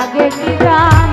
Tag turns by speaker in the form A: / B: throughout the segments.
A: আগে কি জান?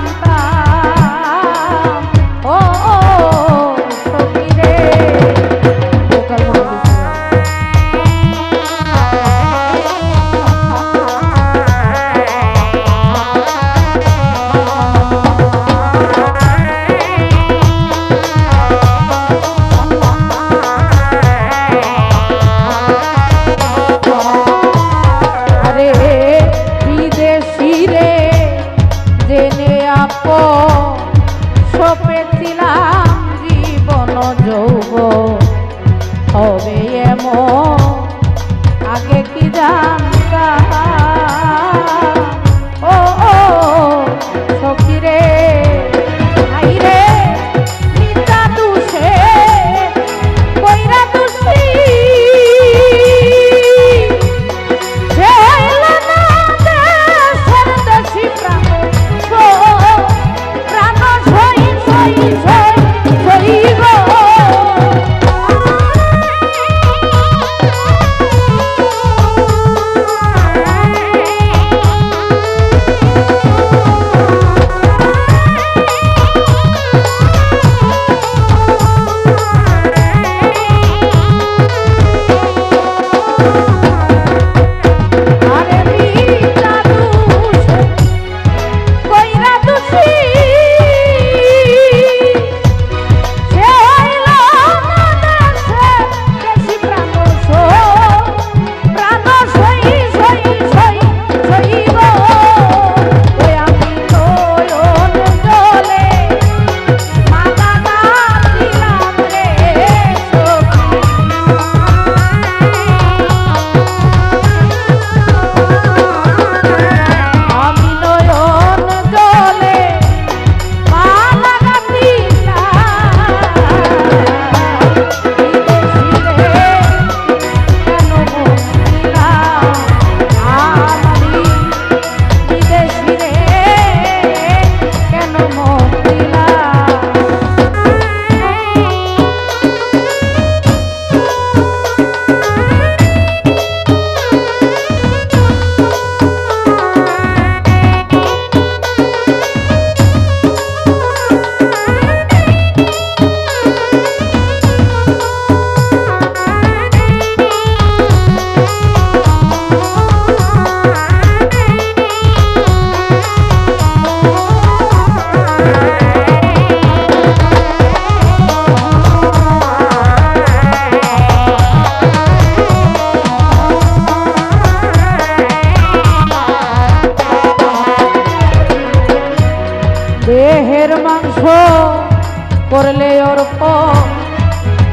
A: করলে অর্প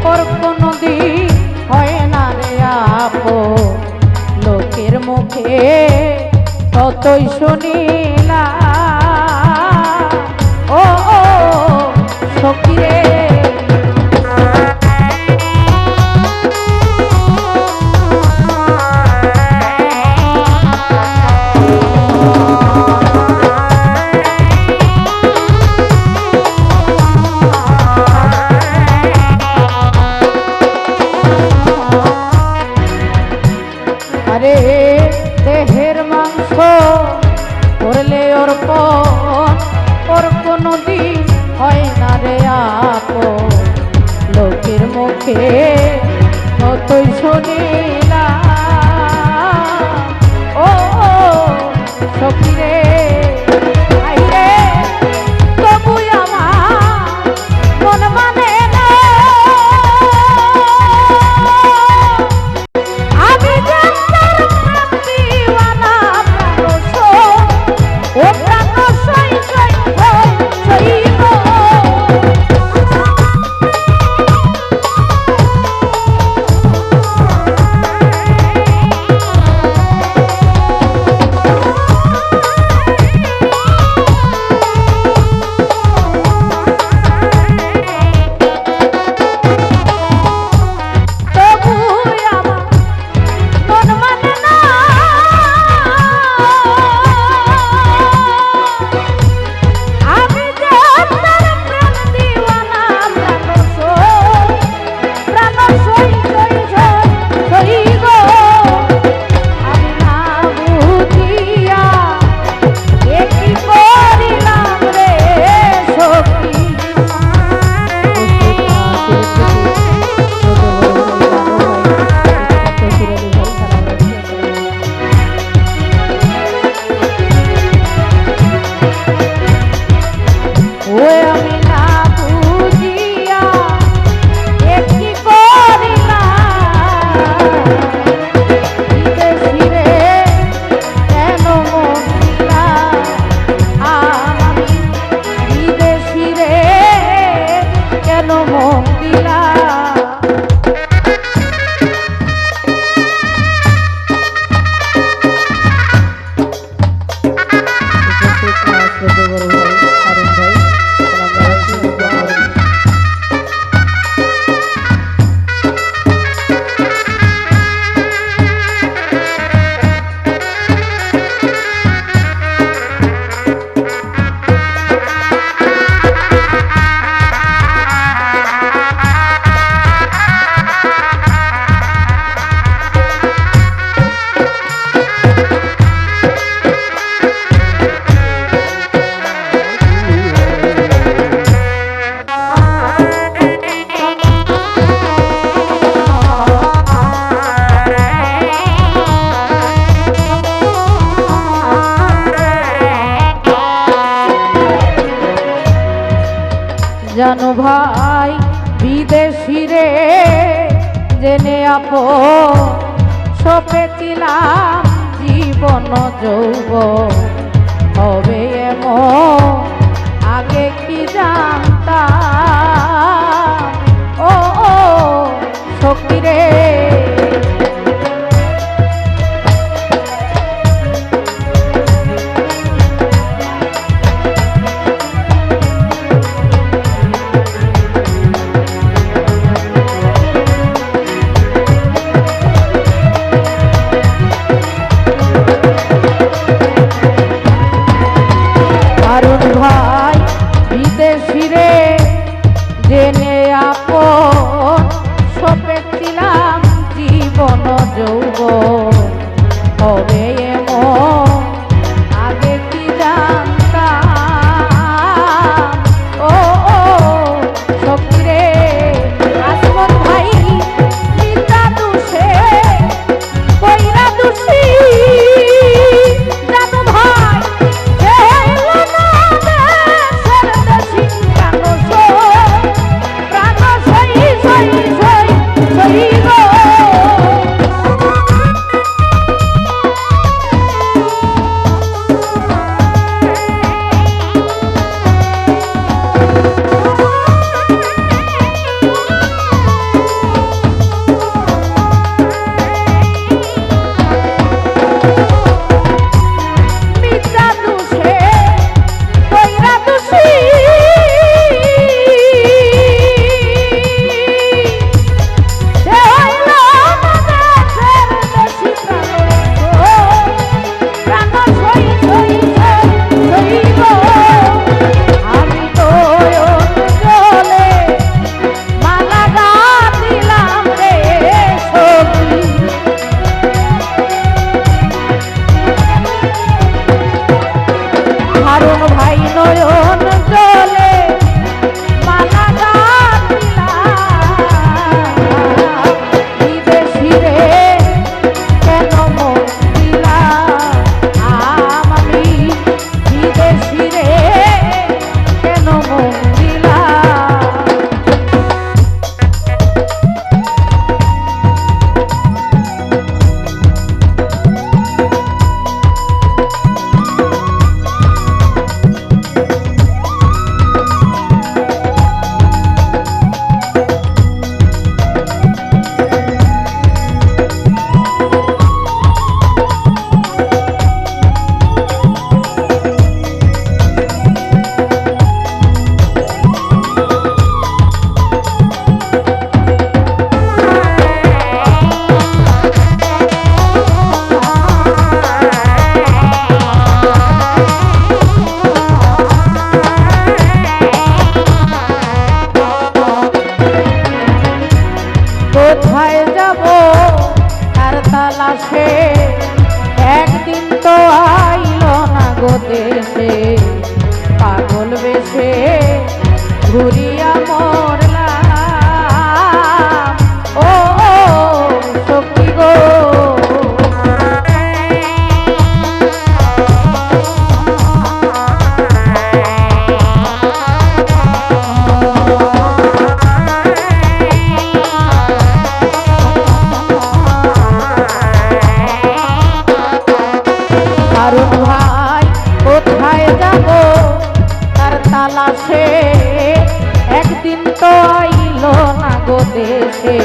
A: ওর নদী হয় না রে আপ লোকের মুখে কতই শুনিলা ভাই বিদেশি রে জেনে আপ সপেছিলাম জীবন যৌবন। Oh তালাশে একদিন তো আইল না গো দেশে।